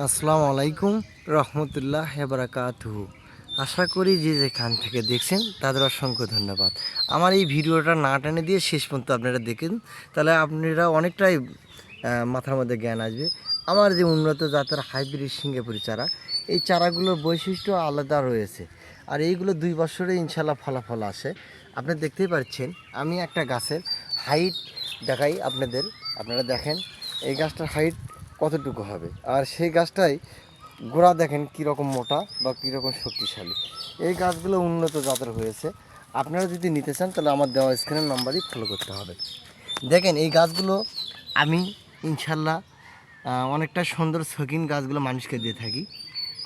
আসসালামু আলাইকুম রহমতুল্লাহ হেবরাকাতুহু আশা করি যে যেখান থেকে দেখছেন তাদের অসংখ্য ধন্যবাদ। আমার এই ভিডিওটা না টেনে দিয়ে শেষ পর্যন্ত আপনারা দেখেন, তাহলে আপনারা অনেকটাই মাথার মধ্যে জ্ঞান আসবে। আমার যে উন্নত জাতের হাইব্রিড সিঙ্গাপুরি চারা, এই চারাগুলোর বৈশিষ্ট্য আলাদা রয়েছে। আর এইগুলো দুই বছরে ইনশাল্লাহ ফলাফল আসে। আপনি দেখতেই পাচ্ছেন, আমি একটা গাছের হাইট দেখাই আপনাদের। আপনারা দেখেন, এই গাছটার হাইট কতটুকু হবে? আর সেই গাছটাই গোড়া দেখেন কীরকম মোটা বা কীরকম শক্তিশালী। এই গাছগুলো উন্নত জাতের হয়েছে। আপনারা যদি নিতে চান, তাহলে আমার দেওয়া স্ক্রিনের নাম্বারই ফলো করতে হবে। দেখেন, এই গাছগুলো আমি ইনশাল্লাহ অনেকটা সুন্দর শৌখিন গাছগুলো মানুষকে দিয়ে থাকি,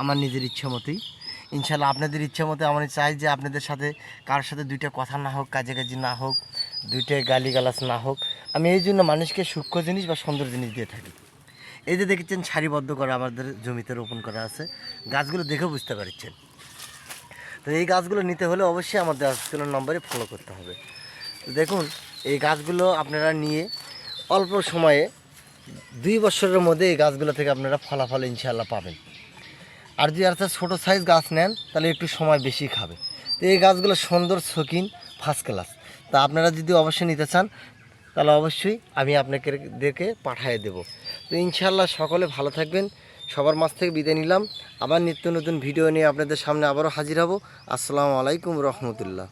আমার নিজের ইচ্ছা মতোই। ইনশাল্লাহ আপনাদের ইচ্ছা মতো আমি চাই যে আপনাদের সাথে, কারোর সাথে দুইটা কথা না হোক কাজে কাজে না হোক দুইটা গালিগালাজ না হোক, আমি এই জন্য মানুষকে সূক্ষ্ম জিনিস বা সুন্দর জিনিস দিয়ে থাকি। এই যে দেখেছেন, সারিবদ্ধ করা আমাদের জমিতে রোপণ করা আছে। গাছগুলো দেখে বুঝতে পারছেন। তো এই গাছগুলো নিতে হলে অবশ্যই আমাদের স্ক্রিনের নম্বরে ফলো করতে হবে। তো দেখুন, এই গাছগুলো আপনারা নিয়ে অল্প সময়ে দুই বছরের মধ্যে এই গাছগুলো থেকে আপনারা ফলাফল ইনশাল্লাহ পাবেন। আর যদি একটা ছোটো সাইজ গাছ নেন, তাহলে একটু সময় বেশি খাবে। তো এই গাছগুলো সুন্দর শৌখিন ফার্স্ট ক্লাস তা আপনারা যদি অবশ্যই নিতে চান তাহলে অবশ্যই আমি আপনাকে দেখে পাঠিয়ে দেব। তো ইনশাল্লাহ সকলে ভালো থাকবেন। সবার মাছ থেকে বিদায় নিলাম। আবার নিত্য নতুন ভিডিও নিয়ে আপনাদের সামনে আবারও হাজির হব। আসসালামু আলাইকুম রহমতুল্লাহ।